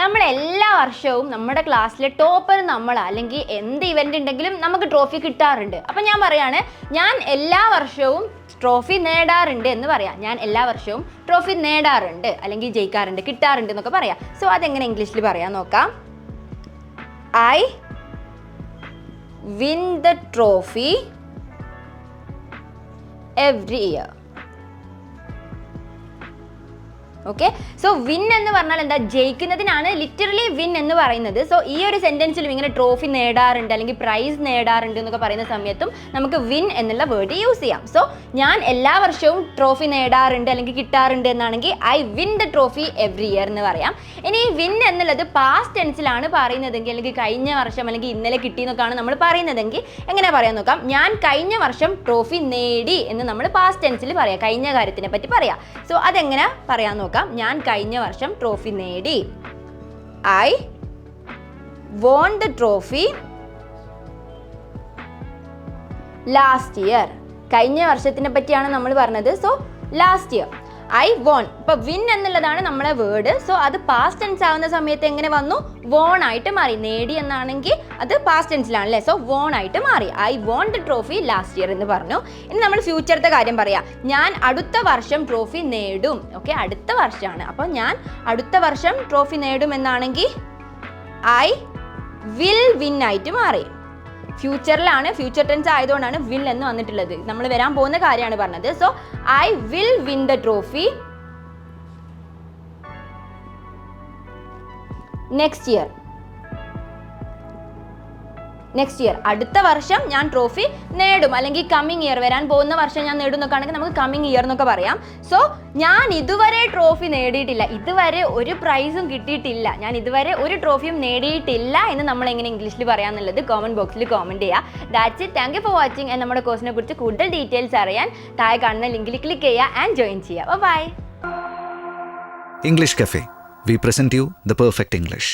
നമ്മൾ എല്ലാ വർഷവും നമ്മുടെ ക്ലാസ്സിലെ ടോപ്പർ നമ്മൾ അല്ലെങ്കിൽ എന്ത് ഇവന്റ് ഉണ്ടെങ്കിലും നമുക്ക് ട്രോഫി കിട്ടാറുണ്ട്. അപ്പം ഞാൻ പറയാണ് ഞാൻ എല്ലാ വർഷവും ട്രോഫി നേടാറുണ്ട് എന്ന് പറയാം. ഞാൻ എല്ലാ വർഷവും ട്രോഫി നേടാറുണ്ട് അല്ലെങ്കിൽ ജയിക്കാറുണ്ട് കിട്ടാറുണ്ട് എന്നൊക്കെ പറയാം. സോ അതെങ്ങനെ ഇംഗ്ലീഷിൽ പറയാൻ നോക്കാം? I win the trophy every year okay so win എന്ന് പറഞ്ഞാൽ എന്താ? ജയിക്കുന്നതിനാണ് ലിറ്ററലി വിൻ എന്ന് പറയുന്നത്. സോ ഈ ഒരു സെന്റൻസിലും ഇങ്ങനെ ട്രോഫി നേടാറുണ്ട് അല്ലെങ്കിൽ പ്രൈസ് നേടാറുണ്ട് എന്നൊക്കെ പറയുന്ന സമയത്തും നമുക്ക് വിൻ എന്നുള്ള വേർഡ് യൂസ് ചെയ്യാം. സോ ഞാൻ എല്ലാ വർഷവും ട്രോഫി നേടാറുണ്ട് അല്ലെങ്കിൽ കിട്ടാറുണ്ട് എന്നാണെങ്കിൽ I win the trophy every year എന്ന് പറയാം. ഇനി വിൻ എന്നുള്ളത് പാസ്റ്റ് ടെൻസിലാണ് പറയുന്നതെങ്കിൽ അല്ലെങ്കിൽ കഴിഞ്ഞ വർഷം അല്ലെങ്കിൽ ഇന്നലെ കിട്ടി എന്നൊക്കെയാണ് നമ്മൾ പറയുന്നതെങ്കിൽ എങ്ങനെ പറയാൻ നോക്കാം? ഞാൻ കഴിഞ്ഞ വർഷം ട്രോഫി നേടി എന്ന് നമ്മൾ പാസ്റ്റ് ടെൻസിൽ പറയാം. കഴിഞ്ഞ കാര്യത്തിനെ പറ്റി പറയാം. സോ അതെങ്ങനെ പറയാൻ നോക്കാം? ഞാൻ കഴിഞ്ഞ വർഷം ട്രോഫി നേടി. I won the trophy last year കഴിഞ്ഞ വർഷത്തിനെ പറ്റിയാണ് നമ്മൾ പറഞ്ഞത്. So last year I won ഇപ്പൊ വിൻ എന്നുള്ളതാണ് നമ്മളെ വേർഡ് സോ അത് പാസ്റ്റ് ടെൻസ് ആവുന്ന സമയത്ത് എങ്ങനെ വന്നു? വോൺ ആയിട്ട് മാറി. നേടി എന്നാണെങ്കിൽ അത് പാസ്റ്റ് ടെൻസിലാണ് അല്ലേ? സോ വോൺ ആയിട്ട് മാറി. I won the trophy last year എന്ന് പറഞ്ഞു. ഇനി നമ്മൾ ഫ്യൂച്ചറത്തെ കാര്യം പറയാം. ഞാൻ അടുത്ത വർഷം ട്രോഫി നേടും. ഓക്കെ അടുത്ത വർഷമാണ്. അപ്പോൾ ഞാൻ അടുത്ത വർഷം ട്രോഫി നേടും എന്നാണെങ്കിൽ ഐ വിൽ വിൻ ആയിട്ട് മാറി. ഫ്യൂച്ചറിലാണ് ഫ്യൂച്ചർ ടെൻസ് ആയതുകൊണ്ടാണ് വിൽ എന്ന് വന്നിട്ടുള്ളത്. നമ്മൾ വരാൻ പോകുന്ന കാര്യമാണ് പറഞ്ഞത്. So I will win the trophy next year next year അടുത്ത വർഷം ഞാൻ ട്രോഫി നേടും. അല്ലെങ്കിൽ കമ്മിങ് ഇയർ വരാൻ പോകുന്ന വർഷം ഞാൻ നേടും എന്നൊക്കെ ആണെങ്കിൽ നമുക്ക് കമ്മിങ് ഇയർ എന്നൊക്കെ പറയാം. സോ ഞാൻ ഇതുവരെ ട്രോഫി നേടിയിട്ടില്ല. ഇതുവരെ ഒരു പ്രൈസും കിട്ടിയിട്ടില്ല. ഞാൻ ഇതുവരെ ഒരു ട്രോഫിയും നേടിയിട്ടില്ല എന്ന് നമ്മൾ എങ്ങനെ ഇംഗ്ലീഷിൽ പറയാമെന്നുള്ളത് കോമന്റ് ബോക്സിൽ കോമന്റ് ചെയ്യുക that's it thank you for watching and നമ്മുടെ കോഴ്സിനെ കുറിച്ച് കൂടുതൽ ഡീറ്റെയിൽസ് അറിയാൻ താഴെ കാണുന്ന ലിങ്കിൽ ക്ലിക്ക് ചെയ്യുക ആൻഡ് ജോയിൻ ചെയ്യുക by English cafe we present you the perfect English.